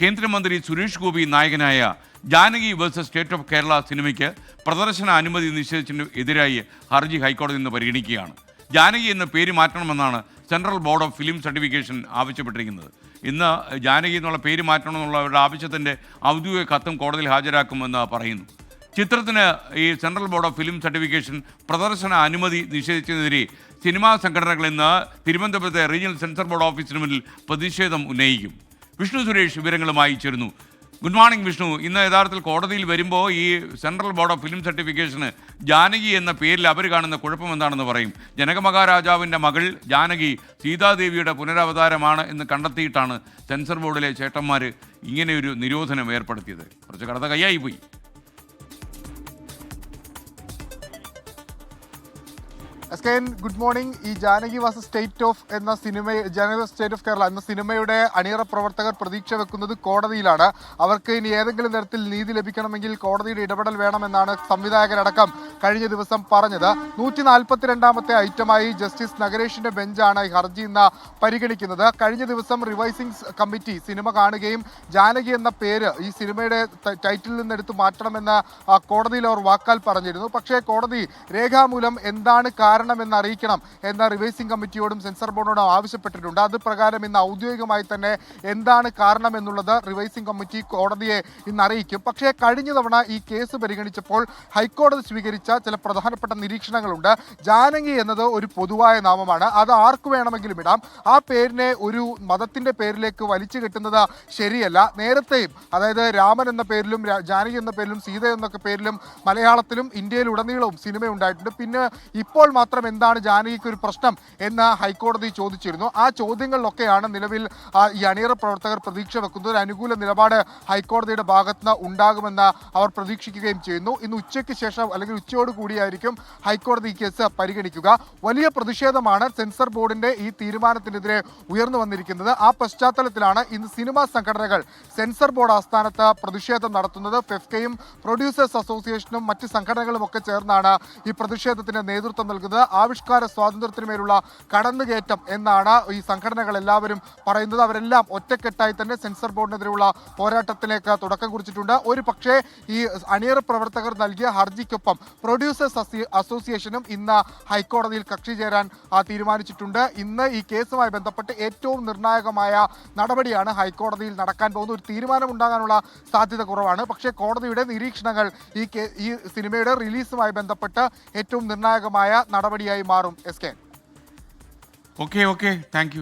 കേന്ദ്രമന്ത്രി സുരേഷ് ഗോപി നായകനായ Janaki versus state of Kerala സിനിമയ്ക്ക് പ്രദർശന അനുമതി നിഷേധിച്ചതിന് എതിരായി ഹർജി ഹൈക്കോടതി നിന്ന് പരിഗണിക്കുകയാണ്. ജാനകി എന്ന പേര് മാറ്റണമെന്നാണ് central board of film certification ആവശ്യപ്പെട്ടിരിക്കുന്നത്. ഇന്ന് ജാനകി എന്നുള്ള പേര് മാറ്റണമെന്നുള്ളവരുടെ ആവശ്യത്തിന്റെ ഔദ്യോഗിക കത്തും കോടതിയിൽ ഹാജരാക്കുമെന്ന് പറയുന്നു. ചിത്രത്തിന് ഈ central board of film certification പ്രദർശന അനുമതി നിഷേധിച്ചതിനെതിരെ സിനിമാ സംഘടനകൾ ഇന്ന് തിരുവനന്തപുരത്തെ റീജിയണൽ സെൻസർ ബോർഡ് ഓഫീസിന് മുന്നിൽ പ്രതിഷേധം ഉന്നയിക്കും. വിഷ്ണു സുരേഷ് വിവരങ്ങളുമായി ചേരുന്നു. Good morning Vishnu. ഇന്ന് യഥാർത്ഥത്തിൽ കോടതിയിൽ വരുമ്പോൾ ഈ സെൻട്രൽ ബോർഡ് ഓഫ് ഫിലിം സർട്ടിഫിക്കേഷന് ജാനകി എന്ന പേരിൽ അവർ കാണുന്ന കുഴപ്പം എന്താണെന്ന് പറയും? ജനകമഹാരാജാവിന്റെ മകൾ ജാനകി സീതാദേവിയുടെ പുനരവതാരമാണ് എന്ന് കണ്ടെത്തിയിട്ടാണ് സെൻസർ ബോർഡിലെ ചേട്ടന്മാർ ഇങ്ങനെയൊരു നിരോധനം ഏർപ്പെടുത്തിയത്. കുറച്ച് കടത കൈയായി പോയി. S K N good morning ഈ ജാനകി വാസ സ്റ്റേറ്റ് ഓഫ് എന്ന സിനിമ ജാനകി സ്റ്റേറ്റ് ഓഫ് കേരള എന്ന സിനിമയുടെ അണിയറ പ്രവർത്തകർ പ്രതീക്ഷ വെക്കുന്നത് കോടതിയിലാണ്. അവർക്ക് ഇനി ഏതെങ്കിലും തരത്തിൽ നീതി ലഭിക്കണമെങ്കിൽ കോടതിയുടെ ഇടപെടൽ വേണമെന്നാണ് സംവിധായകരടക്കം കഴിഞ്ഞ ദിവസം പറഞ്ഞത്. നൂറ്റി നാൽപ്പത്തിരണ്ടാമത്തെ ഐറ്റമായി ജസ്റ്റിസ് നഗരേഷിന്റെ ബെഞ്ചാണ് ഈ ഹർജി ഇന്ന് പരിഗണിക്കുന്നത്. കഴിഞ്ഞ ദിവസം റിവൈസിംഗ് കമ്മിറ്റി സിനിമ കാണുകയും ജാനകി എന്ന പേര് ഈ സിനിമയുടെ ടൈറ്റിൽ നിന്ന് എടുത്തു മാറ്റണമെന്ന് കോടതിയിൽ അവർ വാക്കാൽ പറഞ്ഞിരുന്നു. പക്ഷേ കോടതി രേഖാമൂലം എന്താണ് കാരണമെന്ന് അറിയിക്കണം എന്ന് റിവേഴ്സിംഗ് കമ്മിറ്റിയോടും സെൻസർ ബോർഡിനോടും ആവശ്യപ്പെട്ടിട്ടുണ്ട്. അത് പ്രകാരം ഇന്ന് ഔദ്യോഗികമായി തന്നെ എന്താണ് കാരണം എന്നുള്ളത് റിവൈസിംഗ് കമ്മിറ്റി കോടതിയെ ഇന്ന് അറിയിക്കും. പക്ഷേ കഴിഞ്ഞ തവണ ഈ കേസ് പരിഗണിച്ചപ്പോൾ ഹൈക്കോടതി സ്വീകരിച്ച ചില പ്രധാനപ്പെട്ട നിരീക്ഷണങ്ങളുണ്ട്. ജാനകി എന്നത് ഒരു പൊതുവായ നാമമാണ്. അത് ആർക്ക് വേണമെങ്കിലും ഇടാം. ആ പേരിനെ ഒരു മതത്തിന്റെ പേരിലേക്ക് വലിച്ചു കെട്ടുന്നത് ശരിയല്ല. നേരത്തെയും അതായത് രാമൻ എന്ന പേരിലും ജാനകി എന്ന പേരിലും സീത എന്നൊക്കെ പേരിലും മലയാളത്തിലും ഇന്ത്യയിലുടനീളവും സിനിമ ഉണ്ടായിട്ടുണ്ട് പിന്നെ ഇപ്പോൾ മാത്രം എന്താണ് ജാനകിക്ക് ഒരു പ്രശ്നം എന്ന് ഹൈക്കോടതി ചോദിച്ചിരുന്നു. ആ ചോദ്യങ്ങളിലൊക്കെയാണ് നിലവിൽ ഈ അണിയറ പ്രവർത്തകർ പ്രതീക്ഷ വെക്കുന്നത്. ഒരു അനുകൂല നിലപാട് ഹൈക്കോടതിയുടെ ഭാഗത്തുനിന്ന് ഉണ്ടാകുമെന്ന് അവർ പ്രതീക്ഷിക്കുകയും ചെയ്യുന്നു. ഇന്ന് ഉച്ചയ്ക്ക് ശേഷം അല്ലെങ്കിൽ ഉച്ചയോട് കൂടിയായിരിക്കും ഹൈക്കോടതി കേസ് പരിഗണിക്കുക. വലിയ പ്രതിഷേധമാണ് സെൻസർ ബോർഡിന്റെ ഈ തീരുമാനത്തിനെതിരെ ഉയർന്നു വന്നിരിക്കുന്നത്. ആ പശ്ചാത്തലത്തിലാണ് ഇന്ന് സിനിമാ സംഘടനകൾ സെൻസർ ബോർഡ് ആസ്ഥാനത്ത് പ്രതിഷേധം നടത്തുന്നത്. ഫെഫ്കയും പ്രൊഡ്യൂസേഴ്സ് അസോസിയേഷനും മറ്റ് സംഘടനകളും ഒക്കെ ചേർന്നാണ് ഈ പ്രതിഷേധത്തിന് നേതൃത്വം നൽകുന്നത്. ആവിഷ്കാര സ്വാതന്ത്ര്യത്തിനുമേലുള്ള കടന്നുകയറ്റം എന്നാണ് ഈ സംഘടനകൾ എല്ലാവരും പറയുന്നത്. അവരെല്ലാം ഒറ്റക്കെട്ടായി തന്നെ സെൻസർ ബോർഡിനെതിരെയുള്ള പോരാട്ടത്തിലേക്ക് തുടക്കം കുറിച്ചിട്ടുണ്ട്. ഒരു പക്ഷേ ഈ അണിയറ പ്രവർത്തകർ നൽകിയ ഹർജിക്കൊപ്പം പ്രൊഡ്യൂസേഴ്സ് അസോസിയേഷനും ഇന്ന് ഹൈക്കോടതിയിൽ കക്ഷി ചേരാൻ തീരുമാനിച്ചിട്ടുണ്ട്. ഇന്ന് ഈ കേസുമായി ബന്ധപ്പെട്ട് ഏറ്റവും നിർണായകമായ നടപടിയാണ് ഹൈക്കോടതിയിൽ നടക്കാൻ പോകുന്ന ഒരു തീരുമാനമുണ്ടാകാനുള്ള സാധ്യത കുറവാണ്. പക്ഷേ കോടതിയുടെ നിരീക്ഷണങ്ങൾ ഈ ഈ സിനിമയുടെ റിലീസുമായി ബന്ധപ്പെട്ട് ഏറ്റവും നിർണായകമായ നടപടിയായി മാറും S K. Okay okay thank